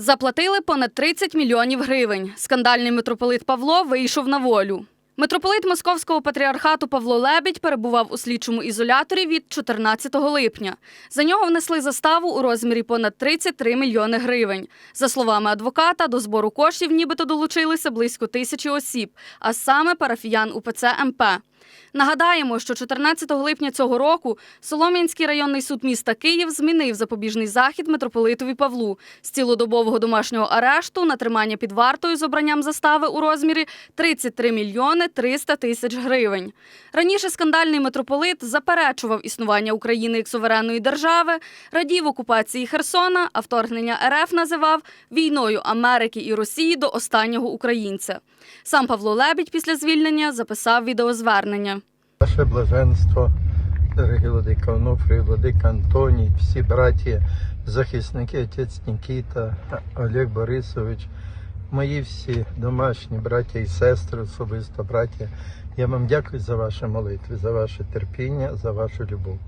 Заплатили понад 30 мільйонів гривень. Скандальний митрополит Павло вийшов на волю. Митрополит Московського патріархату Павло Лебідь перебував у слідчому ізоляторі від 14 липня. За нього внесли заставу у розмірі понад 33 мільйони гривень. За словами адвоката, до збору коштів нібито долучилися близько тисячі осіб, а саме парафіян УПЦ МП. Нагадаємо, що 14 липня цього року Солом'янський районний суд міста Київ змінив запобіжний захід митрополитові Павлу з цілодобового домашнього арешту на тримання під вартою з обранням застави у розмірі 33 мільйони 300 тисяч гривень. Раніше скандальний митрополит заперечував існування України як суверенної держави, радів окупації Херсона, а вторгнення РФ називав війною Америки і Росії до останнього українця. Сам Павло Лебідь після звільнення записав відеозвернення. Ваше блаженство, дорогий владика Онуфрій, владика Антоній, всі браті, захисники, отець Нікіта, Олег Борисович, мої всі домашні браття і сестри, особисто браття. Я вам дякую за ваші молитви, за ваше терпіння, за вашу любов.